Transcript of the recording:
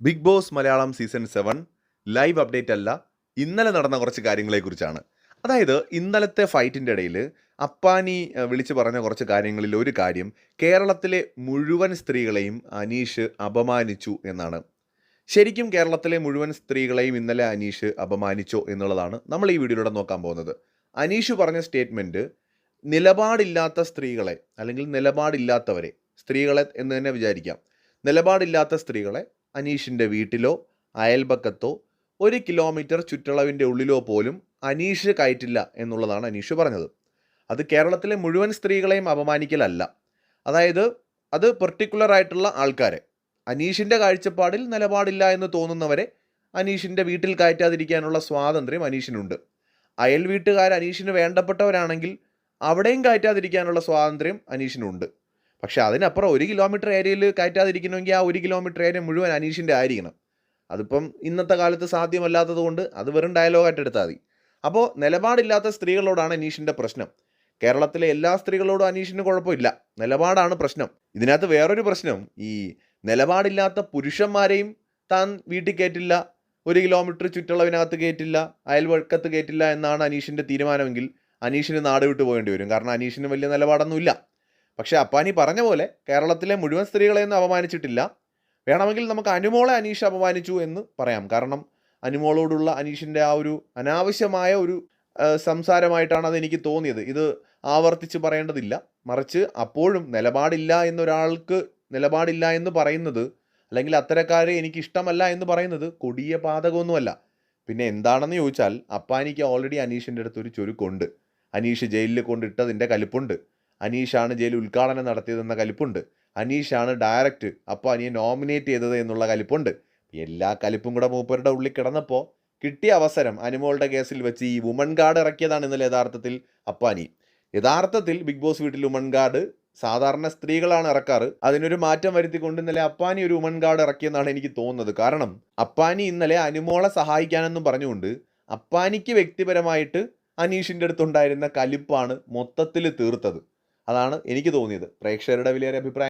Bigg Boss Malayalam season seven live update അല്ല ഇന്നലെ നടന്ന കുറച്ച് കാര്യങ്ങളെക്കുറിച്ചാണ്. അതായത് ഇന്നലത്തെ ഫൈറ്റിന്റെ ഇടയിൽ അപ്പാനി വിളിച്ചു പറഞ്ഞ കുറച്ച് കാര്യങ്ങളിൽ ഒരു കാര്യം കേരളത്തിലെ മുഴുവൻ സ്ത്രീകളെയും അനീഷ് അപമാനിച്ചു എന്നാണ്. ശരിക്കും കേരളത്തിലെ മുഴുവൻ സ്ത്രീകളെയും ഇന്നലെ അനീഷ് അപമാനിച്ചോ എന്നുള്ളതാണ് നമ്മൾ ഈ വീഡിയോയിലൂടെ നോക്കാൻ പോകുന്നത്. അനീഷ് പറഞ്ഞ സ്റ്റേറ്റ്മെന്റ് നിലപാടില്ലാത്ത സ്ത്രീകളെ അല്ലെങ്കിൽ നിലപാടില്ലാത്തവരെ സ്ത്രീകളെ എന്ന് തന്നെ വിചാരിക്കാം. നിലപാടില്ലാത്ത സ്ത്രീകളെ അനീഷിന്റെ വീട്ടിലോ അയൽപക്കത്തോ ഒരു കിലോമീറ്റർ ചുറ്റളവിന്റെ ഉള്ളിലോ പോലും അനീഷ് കയറ്റില്ല എന്നുള്ളതാണ് അനീഷ് പറഞ്ഞത്. അത് കേരളത്തിലെ മുഴുവൻ സ്ത്രീകളെയും അപമാനിക്കലല്ല. അതായത് അത് പെർട്ടിക്കുലർ ആയിട്ടുള്ള ആൾക്കാരെ. അനീഷിന്റെ കാഴ്ചപ്പാടിൽ നിലപാടില്ല എന്ന് തോന്നുന്നവരെ അനീഷിന്റെ വീട്ടിൽ കയറ്റാതിരിക്കാനുള്ള സ്വാതന്ത്ര്യം അനീഷിനുണ്ട്. അയൽ വീട്ടുകാർ അനീഷിന് വേണ്ടപ്പെട്ടവരാണെങ്കിൽ അവിടെയും കയറ്റാതിരിക്കാനുള്ള സ്വാതന്ത്ര്യം അനീഷിനുണ്ട്. പക്ഷെ അതിനപ്പുറം ഒരു കിലോമീറ്റർ ഏരിയയിൽ കയറ്റാതിരിക്കണമെങ്കിൽ ആ ഒരു കിലോമീറ്റർ ഏരിയ മുഴുവൻ അനീഷിന്റെ ആയിരിക്കണം. അതിപ്പം ഇന്നത്തെ കാലത്ത് സാധ്യമല്ലാത്തത് കൊണ്ട് അത് വെറും ഡയലോഗായിട്ട് എടുത്താൽ മതി. അപ്പോൾ നിലപാടില്ലാത്ത സ്ത്രീകളോടാണ് അനീഷിന്റെ പ്രശ്നം. കേരളത്തിലെ എല്ലാ സ്ത്രീകളോടും അനീഷിന് കുഴപ്പമില്ല. നിലപാടാണ് പ്രശ്നം. ഇതിനകത്ത് വേറൊരു പ്രശ്നം. ഈ നിലപാടില്ലാത്ത പുരുഷന്മാരെയും താൻ വീട്ടിൽ കയറ്റില്ല. ഒരു കിലോമീറ്റർ ചുറ്റളവിനകത്ത് കയറ്റില്ല. അയൽവക്കത്ത് കയറ്റില്ല എന്നാണ് അനീഷിന്റെ തീരുമാനമെങ്കിൽ അനീഷിന് നാട് വിട്ടു പോകേണ്ടി വരും. കാരണം അനീഷിന് വലിയ നിലപാടൊന്നുമില്ല. പക്ഷേ അപ്പാനി പറഞ്ഞ പോലെ കേരളത്തിലെ മുഴുവൻ സ്ത്രീകളെയൊന്നും അപമാനിച്ചിട്ടില്ല. വേണമെങ്കിൽ നമുക്ക് അനുമോളെ അനീഷ് അപമാനിച്ചു എന്ന് പറയാം. കാരണം അനുമോളോടുള്ള അനീഷിന്റെ ആ ഒരു അനാവശ്യമായ ഒരു സംസാരമായിട്ടാണ് അത് എനിക്ക് തോന്നിയത്. ഇത് ആവർത്തിച്ച് പറയേണ്ടതില്ല. മറിച്ച് അപ്പോഴും നിലപാടില്ല എന്നൊരാൾക്ക് നിലപാടില്ല എന്ന് പറയുന്നത് അല്ലെങ്കിൽ അത്തരക്കാരെ എനിക്ക് ഇഷ്ടമല്ല എന്ന് പറയുന്നത് കൊടിയ പാതകമൊന്നുമല്ല. പിന്നെ എന്താണെന്ന് ചോദിച്ചാൽ അപ്പാനിക്ക് ഓൾറെഡി അനീഷിന്റെ അടുത്ത് ഒരു ചുരുക്കുണ്ട്. അനീഷ് ജയിലിൽ കൊണ്ടിട്ടതിന്റെ കലിപ്പുണ്ട്. അനീഷാണ് ജയിൽ ഉദ്ഘാടനം നടത്തിയതെന്ന കലിപ്പുണ്ട്. അനീഷാണ് ഡയറക്റ്റ് അപ്പോൾ അനിയെ നോമിനേറ്റ് ചെയ്തത് എന്നുള്ള കലിപ്പുണ്ട്. എല്ലാ കലിപ്പും കൂടെ മൂപ്പരുടെ ഉള്ളിൽ കിടന്നപ്പോൾ കിട്ടിയ അവസരം അനുമോളുടെ കേസിൽ വെച്ച് ഈ വുമൺ ഗാർഡ് ഇറക്കിയതാണ് ഇന്നലെ യഥാർത്ഥത്തിൽ അപ്പാനി യഥാർത്ഥത്തിൽ ബിഗ് ബോസ് വീട്ടിൽ വുമൺ ഗാർഡ് സാധാരണ സ്ത്രീകളാണ് ഇറക്കാറ്. അതിനൊരു മാറ്റം വരുത്തിക്കൊണ്ട് ഇന്നലെ അപ്പാനി ഒരു വുമൺ ഗാർഡ് ഇറക്കിയെന്നാണ് എനിക്ക് തോന്നുന്നത്. കാരണം അപ്പാനി ഇന്നലെ അനുമോളെ സഹായിക്കാനെന്നും പറഞ്ഞുകൊണ്ട് അപ്പാനിക്ക് വ്യക്തിപരമായിട്ട് അനീഷിന്റെ അടുത്തുണ്ടായിരുന്ന കലിപ്പാണ് മൊത്തത്തിൽ തീർത്തത്. അതാണ് എനിക്ക് തോന്നിയത്. പ്രേക്ഷകരുടെ വലിയൊരു അഭിപ്രായം.